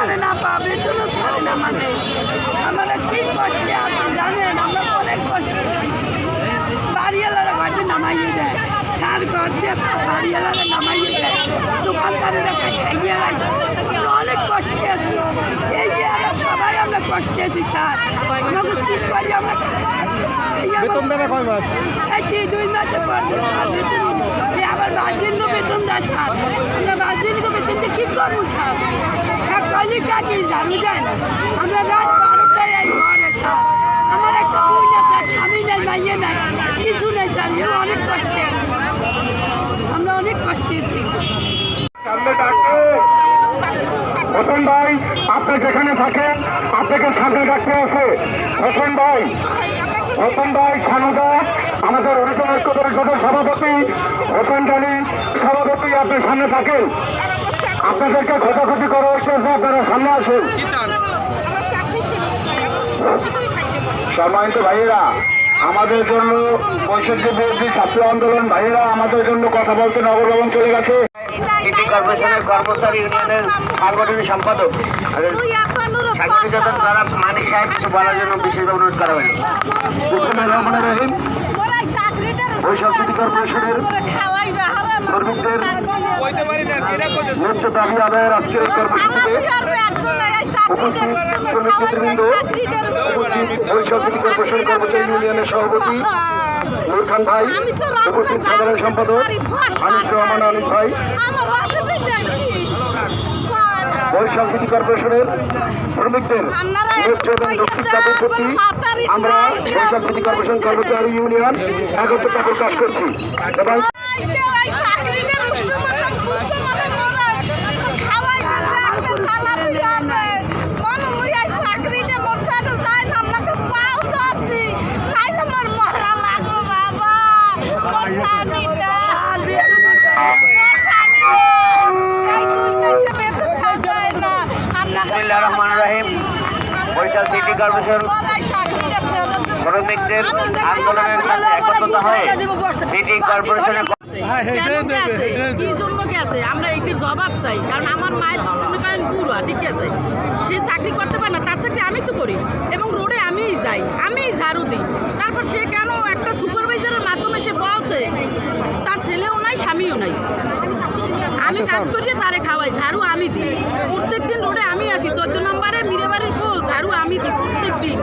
ছাড়ে না পা বেতনও ছাড়ে না মানে। আমরা কি কষ্টে আছি জানেন? আমরা অনেক কষ্টে। বাড়িওয়ালারা ঘরে নামাইয়ে দেয়। সার ঘর দিয়ে বাড়িওয়ালারা নামাইয়ে দেয়। দোকানদারেরা খাইয়ে অনেক কষ্টে আছি। এই যে আমরা কষ্টে আছি স্যার। আমাকে কি করি আমরা? বেতন দেয় না কয় মাস? এই দুই মাসে পর দিয়ে আবার পাঁচ দিনকে বেতন দেয় স্যার। আমরা পাঁচ দিনকে বেতন দিয়ে কী করব স্যার? হ্যাঁ কলি কাকি দারু যায় না আমরা রাত বারোটায় এই ঘরে স্যার। আমার একটা বই না স্যার স্বামী নেই মাইয়ে নাই কিছু নেই স্যার। অনেক কষ্টে আছি। আমরা অনেক কষ্টে আছি। হোসেন ভাই, আপনি যেখানে থাকেন, আপনাকে সামনে ডাকতে আছে হোসেন ভাই হোসেন ভাই ছানুদা আমাদের অরিজিন ঐক্য পরিষদের সভাপতি, হোসেন গালী সভাপতি, আপনি সামনে থাকেন। আপনাদেরকে খোঁজাখুঁজি করা হইতেছে আপনারা সামনে আসুন। সম্মানিত ভাইয়েরা, আমাদের জন্য পঁয়ষট্টি ছাত্র আন্দোলন ভাইয়েরা, আমাদের জন্য কথা বলতে নগর ভবন চলে গেছে। কর্পোরেশনের কর্মচারী ইউনিয়নের সাংগঠনিক সম্পাদক। সাংগঠনিক দ্বারা মানিক সাহেব কিছু বলার জন্য বিশেষ অনুরোধ করা হয়েছে। রহমান রহিম বৈশাখ সিটি কর্পোরেশনের শ্রমিকদের ন্যায্য দাবি আদায়ের আজকের এই কর্মসূচিতে উপস্থিত শ্রমিক নেতৃবৃন্দ উপস্থিত বরিশাল সিটি কর্পোরেশন কর্মচারী ইউনিয়নের সভাপতি নূর খান ভাই, উপস্থিত সাধারণ সম্পাদক আনিস রহমান, আনিস ভাই। বরিশাল সিটি কর্পোরেশনের শ্রমিকদের ন্যায্য এবং যৌক্তিক দাবির প্রতি আমরা বরিশাল সিটি কর্পোরেশন কর্মচারী ইউনিয়ন একত্রতা প্রকাশ করছি। এবং কেউ এই চাকরিটা রুষ্ট মতন পুষ্ট মতন মরে খাওয়াই না রাখবে তালা পিয়াবে মন মুই এই চাকরিটা মোর সাথে যাই না আমরা তো পাও ধরছি নাইলে মোর মরা লাগো বাবা মোর স্বামীটা আর বেতন দিতে হবে। মোর স্বামীটা এই দুই মাসে বেতন খাওয়ায় না আমরা বিসমিল্লাহির রহমানির রহিম। বরিশাল সিটি কর্পোরেশন শ্রমিকদের আন্দোলনের সাথে একত্রতা হয়ে সিটি কর্পোরেশনের কি জন্য আমরা এইটির জবাব চাই কারণ আমার মায়ের মনে করেন ঠিক আছে? সে চাকরি করতে পারে না তার চাকরি আমি তো করি। এবং রোডে আমিই যাই আমিই ঝাড়ু দিই। তারপর সে কেন একটা সুপারভাইজারের মাধ্যমে সে বলছে তার ছেলেও নাই স্বামীও নাই। আমি কাজ করি তারে খাওয়াই ঝাড়ু আমি দিই। প্রত্যেক দিন রোডে আমি আসি চোদ্দ নম্বরে মিরে বাড়ির ফুল ঝাড়ু আমি দিই প্রত্যেক দিন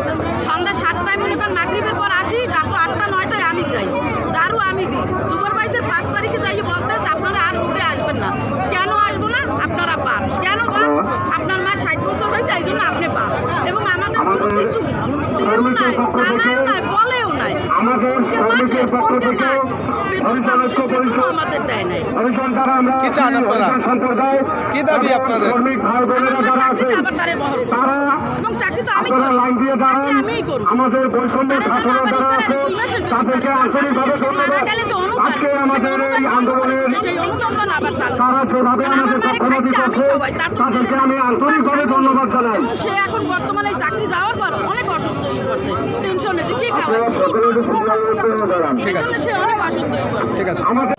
সন্ধ্যা সাতটায় মনে করেন মাগরীবের পর আসি রাত আটটা নয়টায় আমি যাই। ঝাড়ু আমি দিই। সুপারভাইজার পাঁচ তারিখে যাই বলতে আপনারা আর রোডে আসবেন না। কেন আসব না? আপনারা পান কেন পান আপনার মা ষাট বছর হয়েছে এই জন্য আপনি পান এবং আমাদের কোনো কিছু দিয়েও নাই জানায়ও নাই বলেও নাই। আমাদের মাসে পক্ষ প্রত্যেক থেকে মাস বেতন আমাদের দেয় নাই। অভিযান দ্বারা আমরা কি চান আপনারা? কি দাবি আপনাদের? আমাদের বৈষম্য তাদেরকে আন্তরিকভাবে ধন্যবাদ। আজকে আমাদের এই আন্দোলনের তারা যেভাবে আমাদের পক্ষপাতি আমি করছে খাওয়াই, তার তাদেরকে আমি আন্তরিকভাবে ধন্যবাদ জানাই। সে এখন বর্তমানে চাকরি যাওয়ার পর অনেক অসুস্থ হয়ে পড়ছে। টেনশন কি ঠিক আছে। আমাদের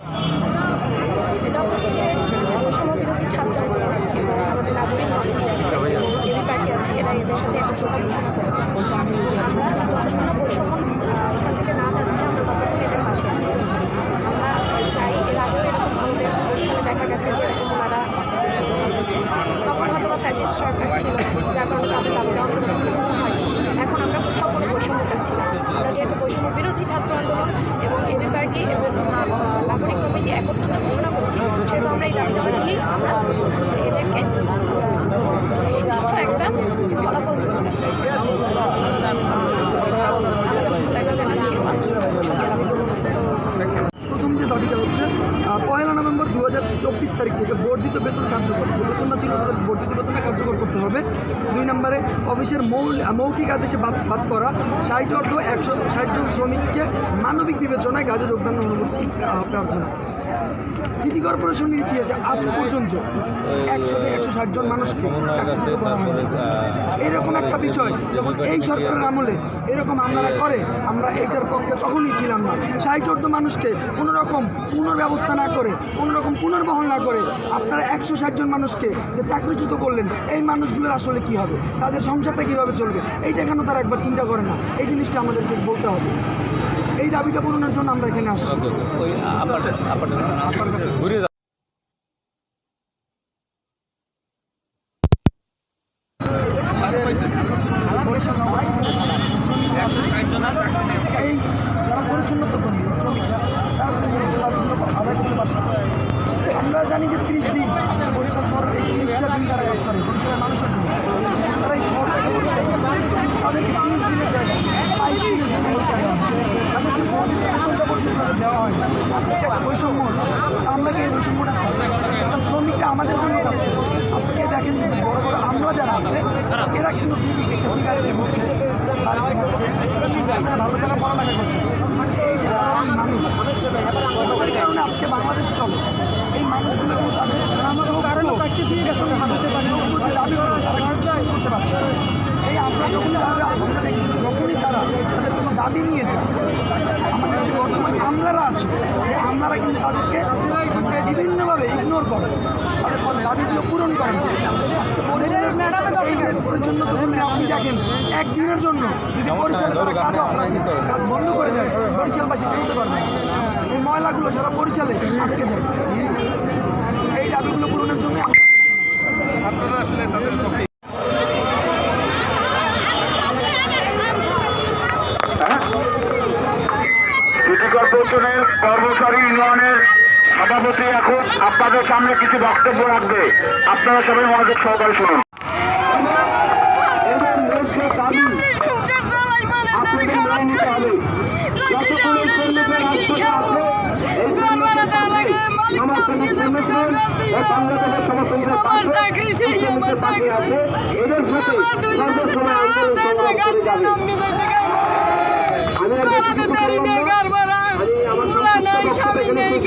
এখন আমরা কোথাও কোনো বৈষম্য চাচ্ছি না। আমরা যেহেতু বৈষম্য বিরোধী ছাত্র আন্দোলন এবং এবি পার্টি এবং হচ্ছে, আহ, নাগরিক কমিটি একত্রতা ঘোষণা করেছি সেহেতু আমরা নিয়েই আমরা। এদেরকে সুস্থ একটা ফলাফল দিতে চাচ্ছি। প্রথম যে দাবিটা হচ্ছে পয়লা নভেম্বর দু হাজার চব্বিশ তারিখ থেকে বর্ধিত বেতন কার্যকর বেতনটা ছিল তাদের বর্ধিত বেতনটা কার্যকর করতে হবে। দুই নম্বরে অফিসের মৌল মৌখিক আদেশে বাদ বাদ করা ষাট অর্ধ একশো ষাট জন শ্রমিককে মানবিক বিবেচনায় কাজে যোগদানের অনুমতি প্রার্থনা। সিটি কর্পোরেশনের ইতিহাসে আজ পর্যন্ত একশো থেকে একশো ষাট জন মানুষকে বিষয় যখন এই সরকারের আমলে এরকম আপনারা করে আমরা এইটার পক্ষে তখনই ছিলাম না। ষাট অর্ধ মানুষকে কোনোরকম পুনর্ব্যবস্থা না করে কোনোরকম পুনর্বহন না করে আপনারা একশো ষাট জন মানুষকে যে চাকরিচ্যুত করলেন এই মানুষগুলোর আসলে কি হবে? তাদের সংসারটা কীভাবে চলবে? এইটা কেন তারা একবার চিন্তা করে না? এই জিনিসটা আমাদেরকে বলতে হবে। এই দাবিটা পূরণের জন্য আমরা এখানে আসছি এই যারা পরিচ্ছন্নতা কর্মী শ্রমিকরা তারা তো নিজেদের দাবিগুলো আদায় করতে পারছে না আমরা জানি যে তিরিশ দিন আজকে বরিশাল শহরের এই তিরিশটা দিন তারা কাজ করে বরিশালের মানুষের জন্য। তারা এই শহরটাকে পরিষ্কার করে তাদেরকে তিরিশ দিনের জায়গায় হয়। তাদেরকে দেওয়া হয়। একটা বৈষম্য হচ্ছে। আমরা কি এই বৈষম্যটা চাই? শ্রমিকরা আমাদের জন্য কাজ করছে। আজকে দেখেন বড় বড় আমরা যারা আছে, এরা কিন্তু সিগারেটে হচ্ছে ভালো টাকা পড়ালেখা করছে। মানুষ আজকে বাংলাদেশ চলে এই মানুষগুলো কিন্তু কারণে তাকে দিয়ে গেছে এই আমরা যখন আমরা দেখি তারা তাদের কোনো দাবি নিয়ে যায় আমাদের যে বর্তমান আমলারা আছে এই আমলারা কিন্তু তাদেরকে বিভিন্নভাবে ইগনোর করে। তাদের কোনো দাবিগুলো পূরণ করে না। আজকে আপনি দেখেন একদিনের জন্য যদি কাজ কাজ বন্ধ করে দেয় পরিচালবাসী চলতে পারবে এই ময়লাগুলো সারা পরিচালে আটকে যায়। এই দাবিগুলো পূরণের জন্য আপনারা আসলে তাদের পক্ষে সিটি কর্পোরেশনের কর্মচারী ইউনিয়নের সভাপতি এখন আপনাদের সামনে কিছু বক্তব্য রাখবে। আপনারা সবাই মনোযোগ সহকারে শুনুন। যাবে আমি আর বেশি কিছু বললাম না। আমি আমার সংক্ষিপ্ত বক্তব্য এখানে শেষ করছি। এ পর্যায়ে আমাদের মাঝে বক্তব্য রাখবেন সমাজতান্ত্রিক শ্রমিক সংগ্রামী সহসম্পাদক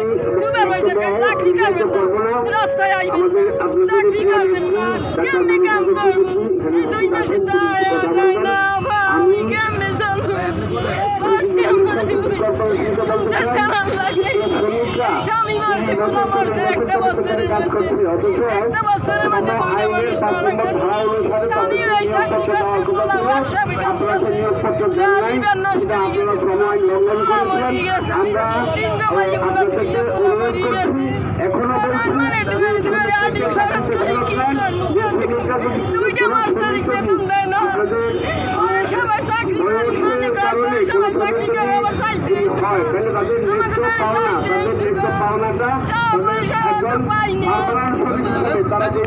নেই সুপারভাইজার কয় চাকরি করবেন না। রাস্তায় আইবেন না। চাকরি করবেন না। কেমনে কাম করব? এই দুই মাসে টাকা দেয় না বা আমি কেমনে চলবো পারছি আমার সংসার চালান লাগে স্বামী মারছে পোলা মারছে একটা বছরের মধ্যে একটা বছরের মধ্যে দুইটা মানুষ মারা গেছে স্বামী এই চাকরি করতে পোলা ওয়ার্কশপে কাজ করতে লিভার নষ্ট হয়ে গেছে পোলা মরে গেছে তিনটা মাইয়ে পোলা ধুইয়ে পোলা মরে গেছে এখনও মানে দুয়ারে দুয়ারে আডি খারাপ করে কি করব দুইটা মাস তারিখ বেতন দেয় না ওরা সবাই চাকরি করি করে সবাই চাকরি করে আবার চাইতে তাহলে তাদের আমাকে ন্যায্য পাওনা তাদের ন্যায্য পাওনাটা তারা যে